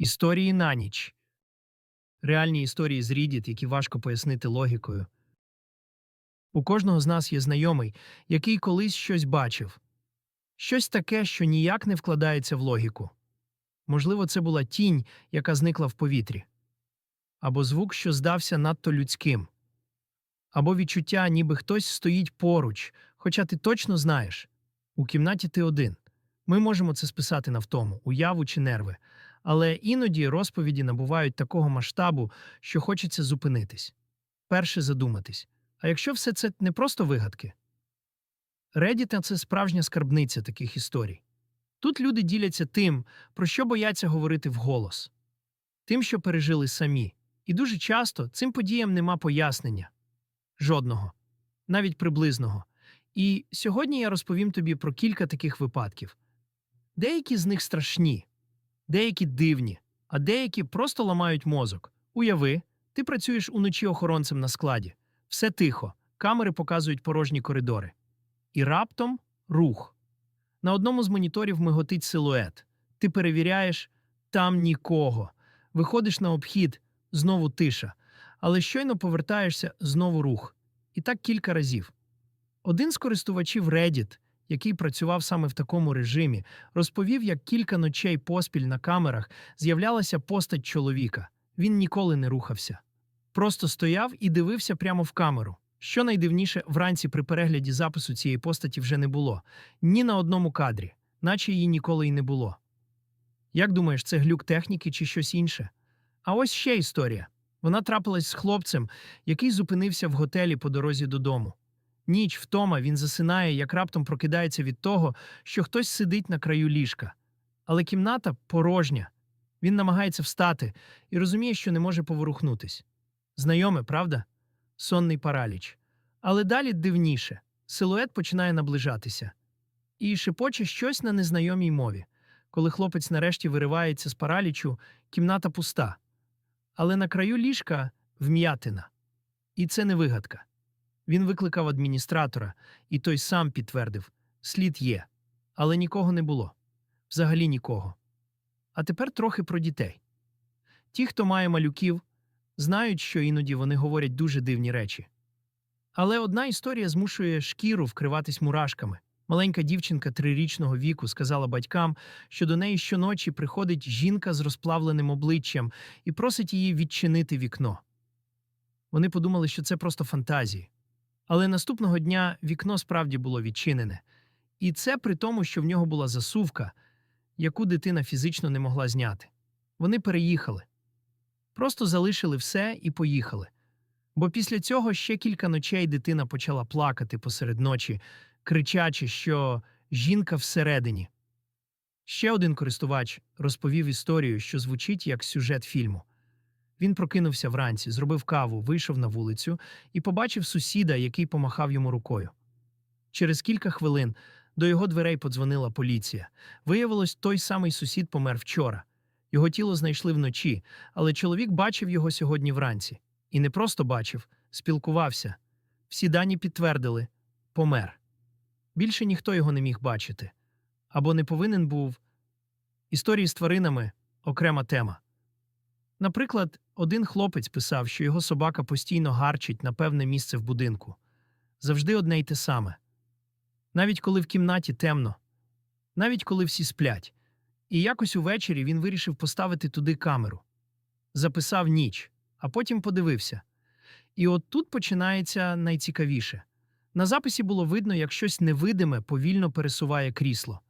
Історії на ніч. Реальні історії з Reddit, які важко пояснити логікою. У кожного з нас є знайомий, який колись щось бачив. Щось таке, що ніяк не вкладається в логіку. Можливо, це була тінь, яка зникла в повітрі. Або звук, що здався надто людським. Або відчуття, ніби хтось стоїть поруч, хоча ти точно знаєш. У кімнаті ти один. Ми можемо це списати на втому, уяву чи нерви. Але іноді розповіді набувають такого масштабу, що хочеться зупинитись. Перше задуматись. А якщо все це не просто вигадки? Reddit – це справжня скарбниця таких історій. Тут люди діляться тим, про що бояться говорити вголос, тим, що пережили самі. І дуже часто цим подіям нема пояснення жодного, навіть приблизного. І сьогодні я розповім тобі про кілька таких випадків. Деякі з них страшні, деякі дивні, а деякі просто ламають мозок. Уяви, ти працюєш уночі охоронцем на складі, все тихо, камери показують порожні коридори. І раптом рух. На одному з моніторів миготить силует. Ти перевіряєш там нікого. Виходиш на обхід, знову тиша. Але щойно повертаєшся знову рух. І так кілька разів. Один з користувачів Reddit, який працював саме в такому режимі, розповів, як кілька ночей поспіль на камерах з'являлася постать чоловіка. Він ніколи не рухався. Просто стояв і дивився прямо в камеру. Що найдивніше, вранці при перегляді запису цієї постаті вже не було ні на одному кадрі, наче її ніколи й не було. Як думаєш, це глюк техніки чи щось інше? А ось ще історія. Вона трапилась з хлопцем, який зупинився в готелі по дорозі додому. Ніч втома він засинає, як раптом прокидається від того, що хтось сидить на краю ліжка. Але кімната порожня. Він намагається встати і розуміє, що не може поворухнутись. Знайоме, правда? Сонний параліч. Але далі дивніше силует починає наближатися і шепоче щось на незнайомій мові. Коли хлопець нарешті виривається з паралічу, кімната пуста. Але на краю ліжка вм'ятина. І це не вигадка. Він викликав адміністратора, і той сам підтвердив слід є, але нікого не було. Взагалі нікого. А тепер трохи про дітей. Ті, хто має малюків, знають, що іноді вони говорять дуже дивні речі. Але одна історія змушує шкіру вкриватись мурашками. Маленька дівчинка трирічного віку сказала батькам, що до неї щоночі приходить жінка з розплавленим обличчям і просить її відчинити вікно. Вони подумали, що це просто фантазії. Але наступного дня вікно справді було відчинене, і це при тому, що в нього була засувка, яку дитина фізично не могла зняти. Вони переїхали, просто залишили все і поїхали. Бо після цього ще кілька ночей дитина почала плакати посеред ночі, кричачи, що жінка всередині. Ще один користувач розповів історію, що звучить як сюжет фільму. Він прокинувся вранці, зробив каву, вийшов на вулицю і побачив сусіда, який помахав йому рукою. Через кілька хвилин до його дверей подзвонила поліція. Виявилось, той самий сусід помер вчора. Його тіло знайшли вночі, але чоловік бачив його сьогодні вранці. І не просто бачив, спілкувався. Всі дані підтвердили помер. Більше ніхто його не міг бачити. Або не повинен був. Історії з тваринами окрема тема. Наприклад, один хлопець писав, що його собака постійно гарчить на певне місце в будинку. Завжди одне й те саме. Навіть коли в кімнаті темно, навіть коли всі сплять. І якось увечері він вирішив поставити туди камеру. Записав ніч, а потім подивився. І от тут починається найцікавіше. На записі було видно, як щось невидиме повільно пересуває крісло.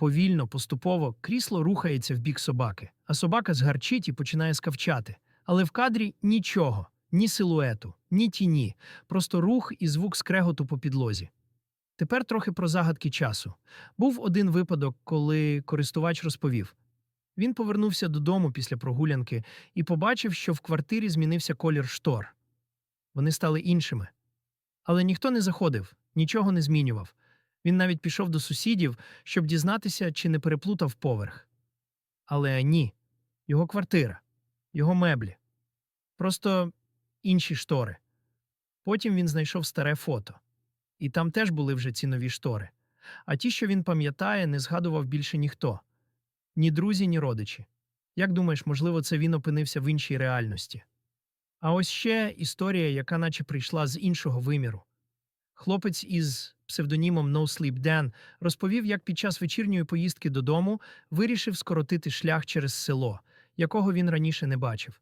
Повільно, поступово крісло рухається в бік собаки, а собака згарчить і починає скавчати. Але в кадрі нічого, ні силуету, ні тіні, просто рух і звук скреготу по підлозі. Тепер трохи про загадки часу. Був один випадок, коли користувач розповів. Він повернувся додому після прогулянки і побачив, що в квартирі змінився колір штор. Вони стали іншими. Але ніхто не заходив, нічого не змінював. Він навіть пішов до сусідів, щоб дізнатися, чи не переплутав поверх. Але ні, його квартира, його меблі, просто інші штори. Потім він знайшов старе фото, і там теж були вже ці нові штори. А ті, що він пам'ятає, не згадував більше ніхто ні друзі, ні родичі. Як думаєш, можливо, це він опинився в іншій реальності? А ось ще історія, яка наче прийшла з іншого виміру. Хлопець із псевдонімом No Sleep Dan розповів, як під час вечірньої поїздки додому вирішив скоротити шлях через село, якого він раніше не бачив.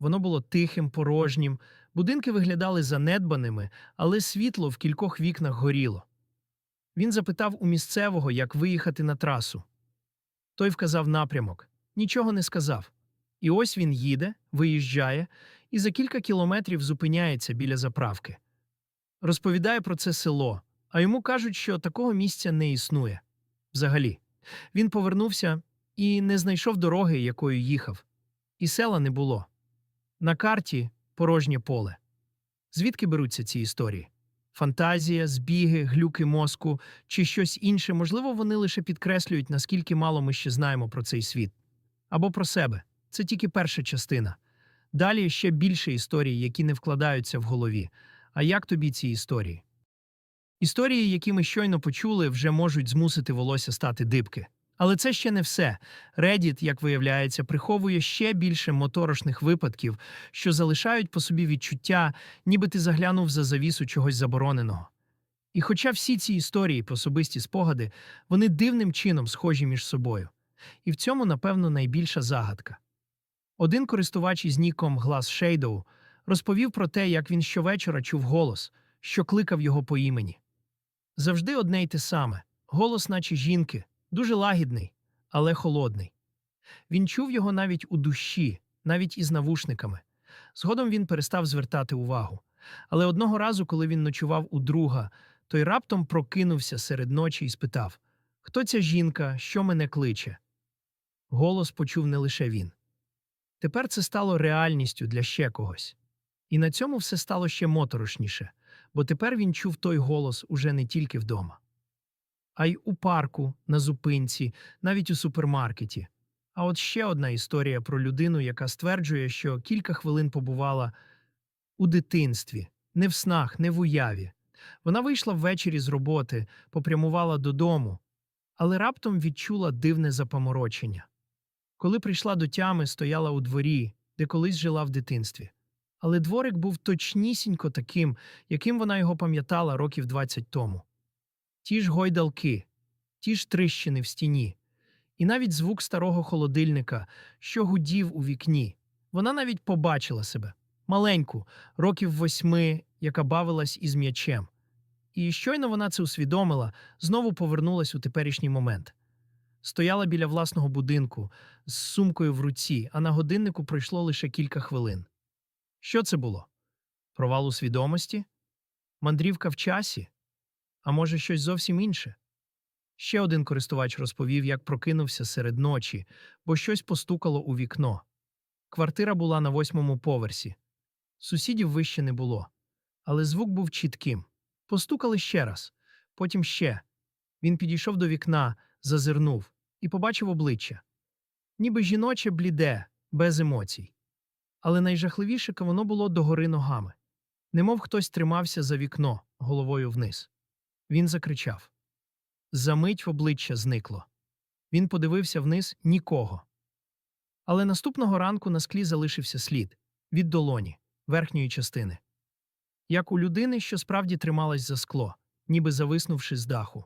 Воно було тихим, порожнім, будинки виглядали занедбаними, але світло в кількох вікнах горіло. Він запитав у місцевого, як виїхати на трасу. Той вказав напрямок, нічого не сказав. І ось він їде, виїжджає і за кілька кілометрів зупиняється біля заправки. Розповідає про це село, а йому кажуть, що такого місця не існує. Взагалі, він повернувся і не знайшов дороги, якою їхав. І села не було. На карті порожнє поле. Звідки беруться ці історії? Фантазія, збіги, глюки мозку чи щось інше, можливо, вони лише підкреслюють, наскільки мало ми ще знаємо про цей світ. Або про себе. Це тільки перша частина. Далі ще більше історій, які не вкладаються в голові. А як тобі ці історії? Історії, які ми щойно почули, вже можуть змусити волосся стати дибки. Але це ще не все. Reddit, як виявляється, приховує ще більше моторошних випадків, що залишають по собі відчуття, ніби ти заглянув за завісу чогось забороненого. І хоча всі ці історії про особисті спогади, вони дивним чином схожі між собою. І в цьому, напевно, найбільша загадка. Один користувач із ніком Glass Shadow розповів про те, як він щовечора чув голос, що кликав його по імені. Завжди одне й те саме голос, наче жінки, дуже лагідний, але холодний. Він чув його навіть у душі, навіть із навушниками. Згодом він перестав звертати увагу. Але одного разу, коли він ночував у друга, той раптом прокинувся серед ночі і спитав Хто ця жінка, що мене кличе? Голос почув не лише він. Тепер це стало реальністю для ще когось. І на цьому все стало ще моторошніше, бо тепер він чув той голос уже не тільки вдома, а й у парку, на зупинці, навіть у супермаркеті. А от ще одна історія про людину, яка стверджує, що кілька хвилин побувала у дитинстві, не в снах, не в уяві. Вона вийшла ввечері з роботи, попрямувала додому, але раптом відчула дивне запаморочення. Коли прийшла до тями, стояла у дворі, де колись жила в дитинстві. Але дворик був точнісінько таким, яким вона його пам'ятала років 20 тому. Ті ж гойдалки, ті ж тріщини в стіні, і навіть звук старого холодильника, що гудів у вікні. Вона навіть побачила себе маленьку, років восьми, яка бавилась із м'ячем. І щойно вона це усвідомила, знову повернулась у теперішній момент. Стояла біля власного будинку з сумкою в руці, а на годиннику пройшло лише кілька хвилин. Що це було? Провал у свідомості? Мандрівка в часі? А може, щось зовсім інше? Ще один користувач розповів, як прокинувся серед ночі, бо щось постукало у вікно. Квартира була на восьмому поверсі. Сусідів вище не було, але звук був чітким. Постукали ще раз, потім ще. Він підійшов до вікна, зазирнув і побачив обличчя. Ніби жіноче бліде, без емоцій. Але найжахливіше воно було догори ногами. Немов хтось тримався за вікно, головою вниз. Він закричав. Замить обличчя зникло. Він подивився вниз нікого. Але наступного ранку на склі залишився слід від долоні, верхньої частини. Як у людини, що справді трималась за скло, ніби зависнувши з даху.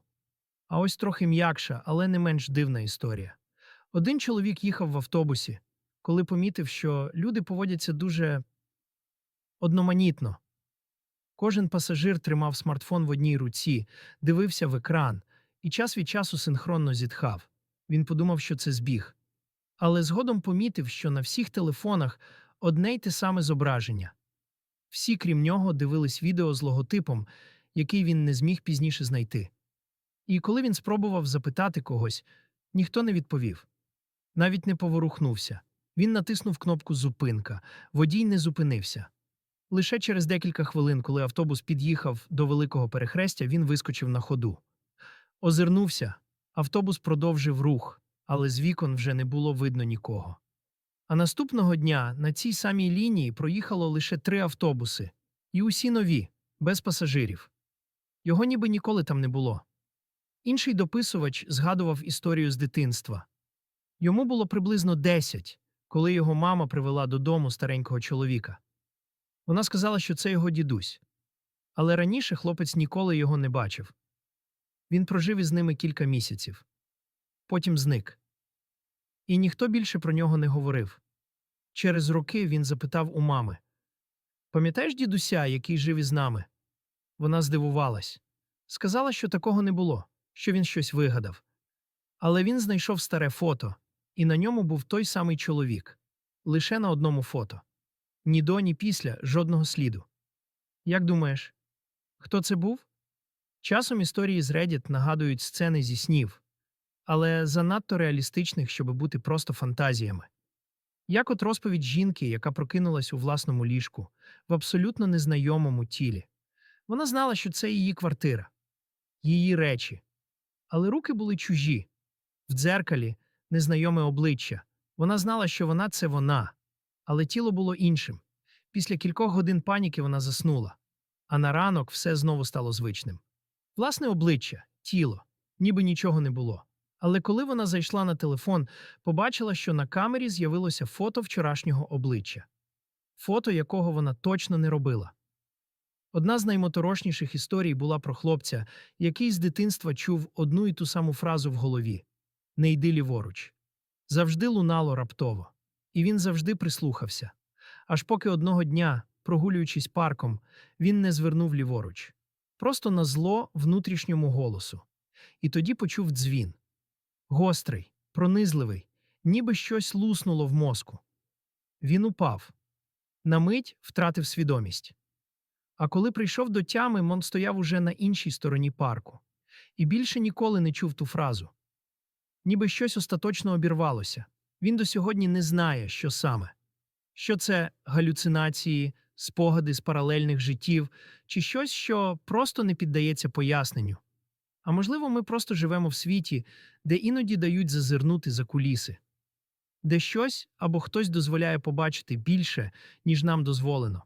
А ось трохи м'якша, але не менш дивна історія. Один чоловік їхав в автобусі, коли помітив, що люди поводяться дуже одноманітно. Кожен пасажир тримав смартфон в одній руці, дивився в екран і час від часу синхронно зітхав. Він подумав, що це збіг. Але згодом помітив, що на всіх телефонах одне й те саме зображення. Всі, крім нього, дивились відео з логотипом, який він не зміг пізніше знайти. І коли він спробував запитати когось, ніхто не відповів. Навіть не поворухнувся. Він натиснув кнопку Зупинка. Водій не зупинився. Лише через декілька хвилин, коли автобус під'їхав до великого перехрестя, він вискочив на ходу. Озирнувся. Автобус продовжив рух, але з вікон вже не було видно нікого. А наступного дня на цій самій лінії проїхало лише три автобуси, і усі нові, без пасажирів. Його ніби ніколи там не було. Інший дописувач згадував історію з дитинства. Йому було приблизно 10, коли його мама привела додому старенького чоловіка. Вона сказала, що це його дідусь. Але раніше хлопець ніколи його не бачив. Він прожив із ними кілька місяців. Потім зник. І ніхто більше про нього не говорив. Через роки він запитав у мами: Пам'ятаєш дідуся, який жив із нами? Вона здивувалась. Сказала, що такого не було, що він щось вигадав. Але він знайшов старе фото, і на ньому був той самий чоловік лише на одному фото. Ні до, ні після жодного сліду. Як думаєш, хто це був? Часом історії з Reddit нагадують сцени зі снів, але занадто реалістичних, щоб бути просто фантазіями. Як от розповідь жінки, яка прокинулась у власному ліжку, в абсолютно незнайомому тілі. Вона знала, що це її квартира, її речі. Але руки були чужі. В дзеркалі незнайоме обличчя. Вона знала, що вона це вона, але тіло було іншим. Після кількох годин паніки вона заснула, а на ранок все знову стало звичним. Власне обличчя, тіло, ніби нічого не було. Але коли вона зайшла на телефон, побачила, що на камері з'явилося фото вчорашнього обличчя, фото якого вона точно не робила. Одна з наймоторошніших історій була про хлопця, який з дитинства чув одну і ту саму фразу в голові Не йди ліворуч. Завжди лунало раптово, і він завжди прислухався. Аж поки одного дня, прогулюючись парком, він не звернув ліворуч, просто на зло внутрішньому голосу. І тоді почув дзвін гострий, пронизливий, ніби щось луснуло в мозку. Він упав. На мить втратив свідомість. А коли прийшов до тями, Мон стояв уже на іншій стороні парку і більше ніколи не чув ту фразу. Ніби щось остаточно обірвалося. Він до сьогодні не знає, що саме. Що це галюцинації, спогади з паралельних життів, чи щось, що просто не піддається поясненню. А можливо, ми просто живемо в світі, де іноді дають зазирнути за куліси, де щось або хтось дозволяє побачити більше, ніж нам дозволено.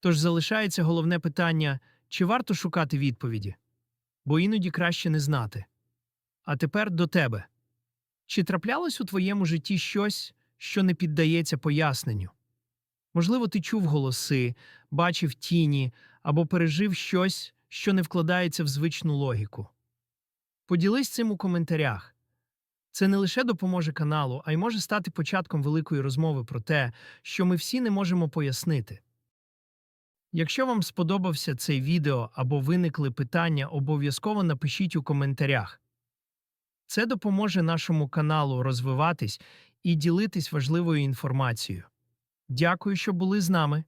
Тож залишається головне питання чи варто шукати відповіді? Бо іноді краще не знати. А тепер до тебе. Чи траплялось у твоєму житті щось, що не піддається поясненню? Можливо, ти чув голоси, бачив тіні або пережив щось, що не вкладається в звичну логіку. Поділись цим у коментарях. Це не лише допоможе каналу, а й може стати початком великої розмови про те, що ми всі не можемо пояснити. Якщо вам сподобався цей відео або виникли питання, обов'язково напишіть у коментарях. Це допоможе нашому каналу розвиватись і ділитись важливою інформацією. Дякую, що були з нами.